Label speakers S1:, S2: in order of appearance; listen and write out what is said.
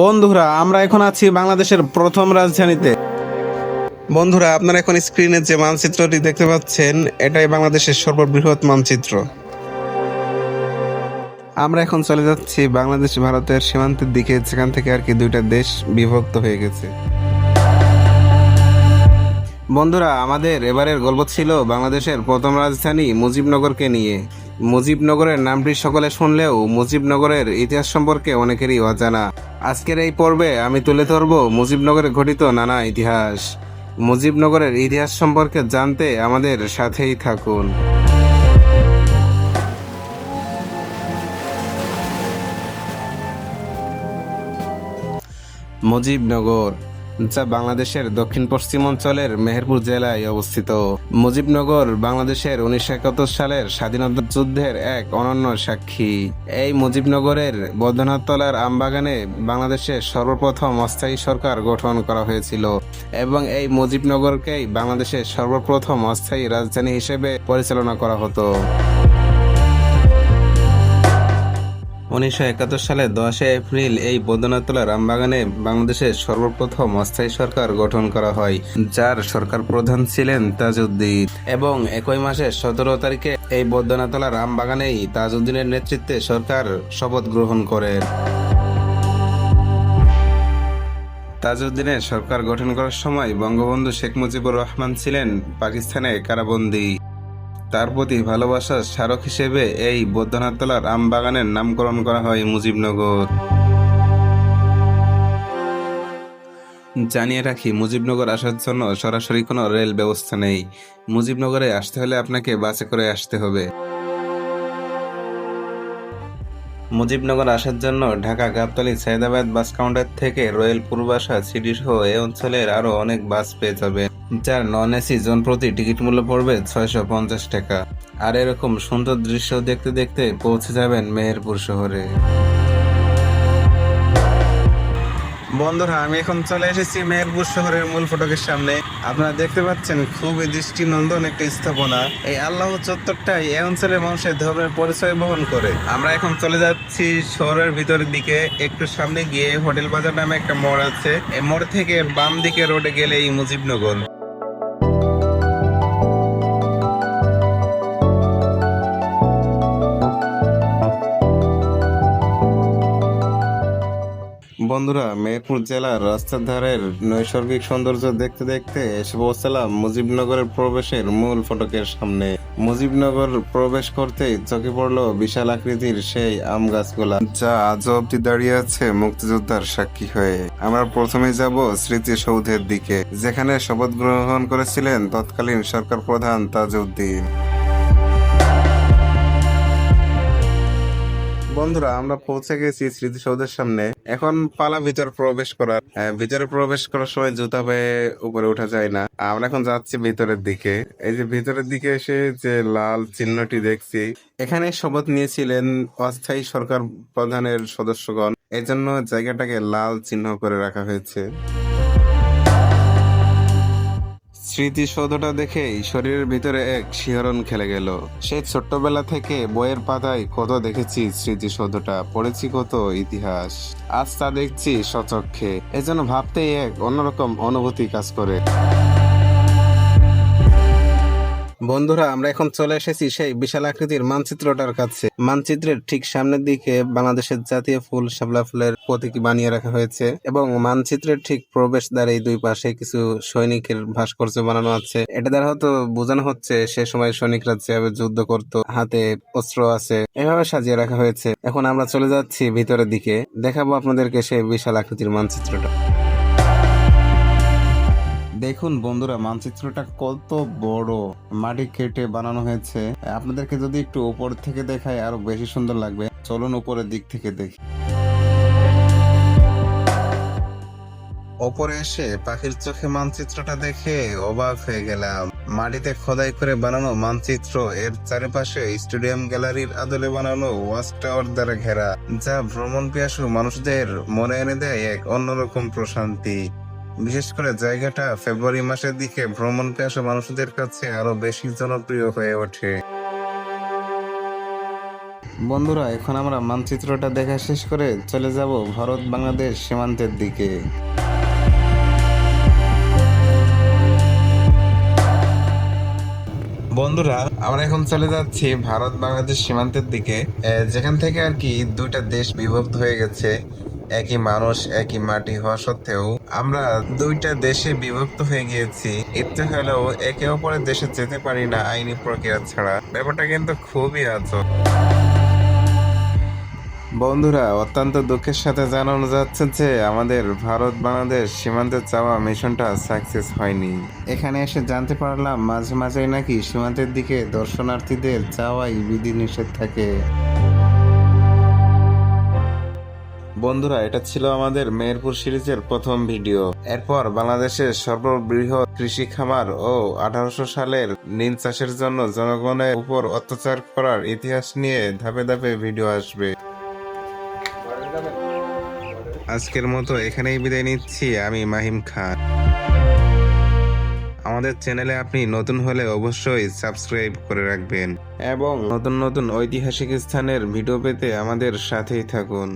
S1: বন্ধুরা, আমরা এখন আছি বাংলাদেশের প্রথম রাজধানীতে। বন্ধুরা, আপনারা এখন স্ক্রিনে যে মানচিত্রটি দেখতে পাচ্ছেন, এটাই বাংলাদেশের সর্ববৃহৎ মানচিত্র। আমরা এখন চলে যাচ্ছি বাংলাদেশ, ভারতের সীমান্তের দিকে, যেখান থেকে আর কি দুইটা দেশ বিভক্ত হয়ে গেছে। বন্ধুরা, আমাদের এবারের গল্প ছিল বাংলাদেশের প্রথম রাজধানী মুজিবনগরকে নিয়ে। মুজিবনগরের নামটি সকলে শুনলেও মুজিবনগরের ইতিহাস সম্পর্কে অনেকেরই অজানা। আজকের এই পর্বে আমি তুলে ধরব মুজিবনগরে ঘটিত নানা ইতিহাস। মুজিবনগরের ইতিহাস সম্পর্কে জানতে আমাদের সাথেই থাকুন। মুজিবনগর যা বাংলাদেশের দক্ষিণ পশ্চিম অঞ্চলের মেহেরপুর জেলায় অবস্থিত। মুজিবনগর বাংলাদেশের উনিশশো একাত্তর সালের স্বাধীনতা যুদ্ধের এক অনন্য সাক্ষী। এই মুজিবনগরের বৈদ্যনাথতলার আমবাগানে বাংলাদেশের সর্বপ্রথম অস্থায়ী সরকার গঠন করা হয়েছিল এবং এই মুজিবনগরকেই বাংলাদেশের সর্বপ্রথম অস্থায়ী রাজধানী হিসেবে পরিচালনা করা হতো। উনিশশো একাত্তর সালে দশই এপ্রিল এই বৈদ্যনাথতলা রামবাগানে বাংলাদেশের সর্বপ্রথম অস্থায়ী সরকার গঠন করা হয়, যার সরকার প্রধান ছিলেন তাজউদ্দিন। এবং একই মাসের সতেরো তারিখে এই বৈদ্যনাথতলা রামবাগানেই তাজউদ্দিনের নেতৃত্বে সরকার শপথ গ্রহণ করেন তাজউদ্দিনের সরকার গঠন করার সময় বঙ্গবন্ধু শেখ মুজিবুর রহমান ছিলেন পাকিস্তানে কারাবন্দী। তার প্রতি ভালোবাসার স্মারক হিসেবে এই বৈদ্যনাথতলার আম বাগানের নামকরণ করা হয় মুজিবনগর। জানিয়ে রাখি, মুজিবনগর আসার জন্য সরাসরি কোনো রেল ব্যবস্থা নেই। মুজিবনগরে আসতে হলে আপনাকে বাসে করে আসতে হবে। মুজিবনগর আসার জন্য ঢাকা, গাবতলী সাইদাবাদ বাস কাউন্টার থেকে রয়েল পূর্বাশা সিটি সহ এ অঞ্চলের আরও অনেক বাস পেয়ে যাবে, যার নন এসি জন প্রতি টিকিট মূল্য পড়বে ছয়শো পঞ্চাশ টাকা। আর এরকম সুন্দর দৃশ্য দেখতে দেখতে পৌঁছে যাবেন মেহেরপুর শহরে। বন্ধুরা, আমি এখন চলে এসেছি মেহেরপুর শহরের মূল ফটকের সামনে। আপনারা দেখতে পাচ্ছেন খুবই দৃষ্টিনন্দন একটা স্থাপনা। এই আল্লাহ চত্বরটাই এই অঞ্চলের মানুষের ধর্মের পরিচয় বহন করে। আমরা এখন চলে যাচ্ছি শহরের ভিতরের দিকে। একটু সামনে গিয়ে হোটেল বাজার নামে একটা মোড় আছে। এই মোড় থেকে বাম দিকে রোডে গেলে এই মুজিবনগর। বন্ধুরা, মেহেরপুর জেলার রাস্তার ধারের নৈসর্গিক সৌন্দর্য দেখতে দেখতে এসে পৌঁছালাম মুজিবনগরের প্রবেশের মূল ফটকের সামনে। মুজিবনগর প্রবেশ করতেই চোখে পড়ল বিশাল আকৃতির সেই আম গাছগুলা, যা আজও অব্দি দাঁড়িয়ে আছে মুক্তিযোদ্ধার সাক্ষী হয়ে। আমরা প্রথমে যাব স্মৃতিসৌধের দিকে, যেখানে শপথ গ্রহণ করেছিলেন তৎকালীন সরকার প্রধান তাজউদ্দিন। বন্ধুরা আমরা পৌঁছে গেছি স্মৃতিসৌধের সামনে। এখন পালা ভিতর প্রবেশ করার হ্যাঁ, ভিতরে প্রবেশ করার সময় জুতা পায়ে উপরে ওঠা যায় না। আমরা এখন যাচ্ছি ভিতরের দিকে। এই যে ভিতরের দিকে এসে যে লাল চিহ্নটি দেখছি এখানে শপথ নিয়েছিলেন অস্থায়ী সরকার প্রধানের সদস্যগণ। এই জন্য জায়গাটাকে লাল চিহ্ন করে রাখা হয়েছে। স্মৃতিসৌধটা দেখেই শরীরের ভিতরে এক শিহরণ খেলে গেল। সেই ছোট্টবেলা থেকে বইয়ের পাতায় কত দেখেছি স্মৃতিসৌধটা, পড়েছি কত ইতিহাস। আজ তা দেখছি সচক্ষে এজন্য ভাবতেই এক অন্যরকম অনুভূতি কাজ করে। বন্ধুরা, আমরা এখন চলে এসেছি সেই বিশাল আকৃতির মানচিত্রটার কাছে। মানচিত্রের ঠিক সামনের দিকে বাংলাদেশের জাতীয় ফুল শাপলা ফুলের প্রতীক বানিয়ে রাখা হয়েছে এবং মানচিত্রের ঠিক প্রবেশ দ্বারে দুই পাশে কিছু সৈনিকের ভাস্কর্য বানানো আছে। এটা দ্বারা হয়তো বোঝানো হচ্ছে সে সময় সৈনিকরা যেভাবে যুদ্ধ করত, হাতে অস্ত্র আছে, এভাবে সাজিয়ে রাখা হয়েছে। এখন আমরা চলে যাচ্ছি ভিতরের দিকে। দেখাবো আপনাদেরকে সেই বিশাল আকৃতির মানচিত্রটা। দেখুন বন্ধুরা, মানচিত্রটা কত বড়। মাটি কেটে বানানো হয়েছে। আপনাদেরকে যদি একটু উপর থেকে দেখায় আরও বেশি সুন্দর লাগবে। চলুন উপরের দিক থেকে দেখি। ওপরে এসে পাখির চোখে মানচিত্রটা দেখে অবাক হয়ে গেলাম। মাটিতে খোদাই করে বানানো মানচিত্র, এর চারিপাশে স্টেডিয়াম গ্যালারির আদলে বানানো ওয়াচ টাওয়ার দ্বারা ঘেরা, যা ভ্রমণ পিয়াসু মানুষদের মনে এনে দেয় এক অন্যরকম প্রশান্তি। বিশেষ করে জায়গাটা ফেব্রুয়ারি মাসের দিকে ভ্রমণ পিয়াসু মানুষদের কাছে আরও বেশি জনপ্রিয় হয়ে ওঠে। বন্ধুরা, এখন আমরা মানচিত্রটা দেখা শেষ করে চলে যাব ভারত বাংলাদেশ সীমান্তের দিকে। বন্ধুরা, আমরা এখন চলে যাচ্ছি ভারত বাংলাদেশ সীমান্তের দিকে যেখান থেকে আর কি দুইটা দেশ বিভক্ত হয়ে গেছে। একই মানুষ, একই মাটি হওয়া সত্ত্বেও আমরা দুইটা দেশে বিভক্ত হয়ে গিয়েছি। ইচ্ছে হলেও একে অপরের দেশে যেতে পারি না আইনি প্রক্রিয়া ছাড়া। ব্যাপারটা কিন্তু খুবই আজব বন্ধুরা, অত্যন্ত দুঃখের সাথে জানানো যাচ্ছে যে আমাদের ভারত বাংলাদেশ সীমান্তে চাওয়া মিশনটা সাকসেস হয়নি। এখানে এসে জানতে পারলাম মাঝে মাঝে নাকি সীমান্তের দিকে দর্শনার্থীদের চাওয়াই বিধি নিষেধ থাকে। বন্ধুরা, এটা ছিল আমাদের মেহেরপুর সিরিজের প্রথম ভিডিও। এরপর বাংলাদেশের সর্ববৃহৎ কৃষি খামার ও আঠারোশো সালের নীল চাষের জন্য জনগণের উপর অত্যাচার করার ইতিহাস নিয়ে ধাপে ধাপে ভিডিও আসবে। আজকের মতো এখানেই বিদায় নিচ্ছি। আমি মাহিম খান। আমাদের চ্যানেলে আপনি নতুন হলে অবশ্যই সাবস্ক্রাইব করে রাখবেন এবং নতুন নতুন ঐতিহাসিক স্থানের ভিডিও পেতে আমাদের সাথেই থাকুন।